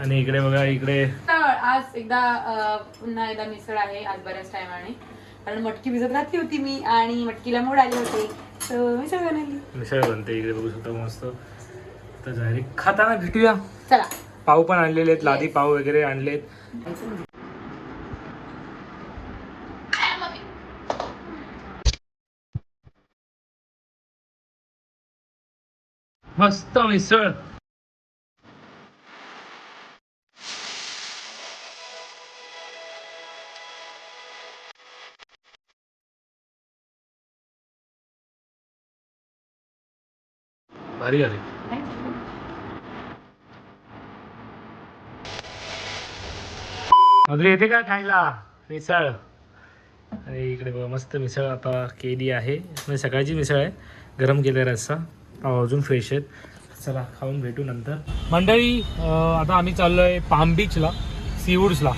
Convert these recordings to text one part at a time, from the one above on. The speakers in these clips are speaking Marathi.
आणि इकडे बघा इकडे. आज एकदा पुन्हा एकदा मिसळ आहे आज बऱ्याच टायमाने कारण मटकी भिजत घातली होती मी आणि मटकीला मोड आले होते. तर मिसळ बनवली. मिसळ बनते इकडे बघू शकता मस्त. तर डायरेक्ट खाताना भेटूया. चला. पाव पण आणलेले आहेत लादी पाव वगैरे आणलेत. मस्त मिसळ. भारी झाली माधुरी येते का खायला? मिसळ. आणि इकडे बघा मस्त मिसळ आता केली आहे. म्हणजे सकाळची मिसळ आहे. गरम केलं रस्सा. पाव अजून फ्रेश आहेत. चला खाऊन भेटू नंतर. मंडळी आता आम्ही चाललो आहे पाम बीचला सीवूड्सला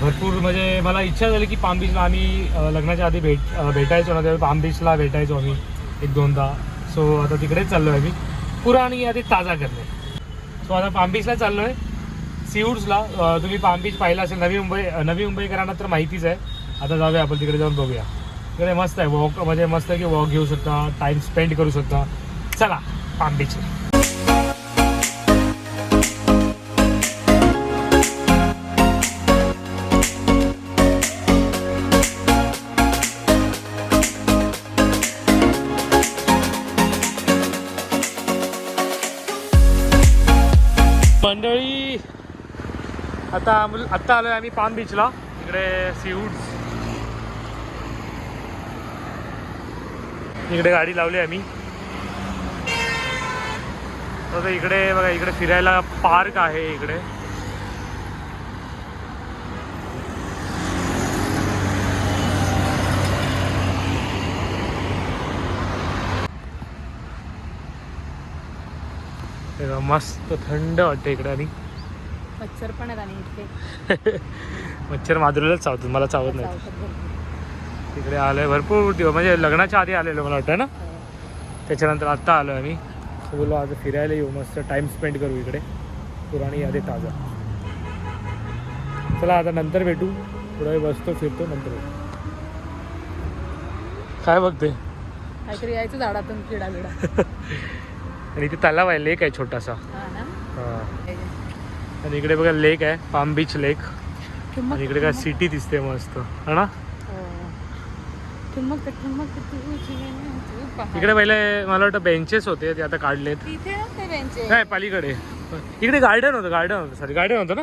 भरपूर म्हणजे मला इच्छा झाली की पाम बीचला आम्ही लग्नाच्या आधी भेट भेटायचो ना त्यावेळी पाम बीचला भेटायचो आम्ही एक दोनदा. सो आता तिकडेच चाललो आहे मी पुराणी यादी ताजा करणे. सो आता पाम बीचला चाललो आहे सीवूड्सला तुम्ही पाम बीच पाहिला असेल नवी मुंबई नवी मुंबईकरांना तर माहितीच आहे. आता जाऊया आपण तिकडे जाऊन बघूया. तिकडे मस्त आहे वॉक म्हणजे मस्त आहे की वॉक घेऊ शकता टाईम स्पेंड करू शकता. चला पाम मंडळी आता आम- आत्ता आलोय आम्ही पाम बीचला. इकडे सीवूड इकडे गाडी लावली आम्ही. तर इकडे बघा इकडे फिरायला पार्क आहे इकडे. हे बघा, मस्त थंड वाटते इकडे आणि. मच्छर पण आहेत आणि इथे मच्छर माधुरीलाच चावतात मला चावत नाही. तिकडे आलोय भरपूर दिवस म्हणजे लग्नाच्या आधी आलेलो मला वाटतं ना? त्याच्यानंतर आत्ता आलो आम्ही. बोलो आज फिरायला येऊ मस्त टाइम स्पेंड करू इकडे. पुराणी यादी ताजा. चला आता नंतर भेटू. थोडा वेळ बसतो फिरतो नंतर काय बघते काहीतरी यायचं झाडातून किडा बिडा आणि इथे तलाव आहे लेक आहे छोटासा. हा हा. आणि इकडे बघा लेक आहे पाम बीच लेक आणि इकडे काय सिटी दिसते मस्त. हा ना? हो. इकडे पहिले मला वाटतं बेंचेस होते ते आता काढलेत. काय पलीकडे. इकडे गार्डन होतं गार्डन होतं सॉरी गार्डन होतं ना?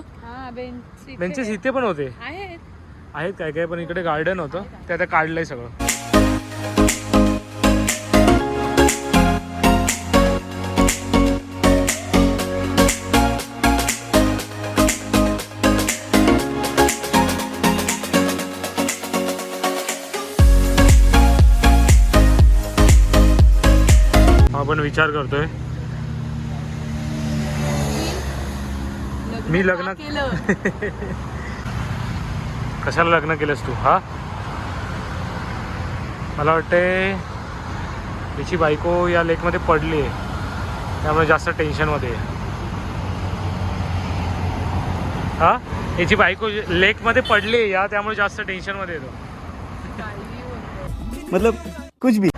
बेंचेस इथे. पण होते. आहेत. काय काय पण इकडे गार्डन होतं. ते आता काढलंय सगळं. आपण विचार करतोय. मी लग्न- कशाला लग्न केलंस तू हा? मला वाटते तिची बायको या लेकमध्ये पडली आहे. त्यामुळे जास्त टेन्शनमध्ये आहे. हा? याची बायको लेकमध्ये पडली आहे या त्यामुळे जास्त टेन्शनमध्ये येतो मतलब कुछ भी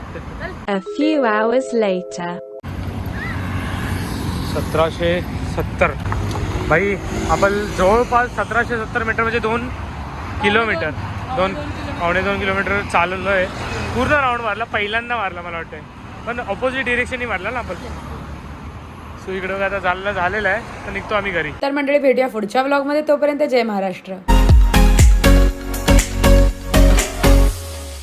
A few hours later. सतराशे सत्तर. भाई आपण जवळपास सतराशे सत्तर मीटर म्हणजे दोन किलोमीटर दोन पावणे दोन किलोमीटर चाललो आहे. पूर्ण राऊंड मारला पहिल्यांदा मारला मला वाटतं पण ऑपोजिट डिरेक्शननी मारला ना आपण. सो इकडं आता चाललं झालेलं आहे. तर निघतो आम्ही घरी. तर मंडळी भेटूया पुढच्या व्लॉगमध्ये तोपर्यंत जय महाराष्ट्र.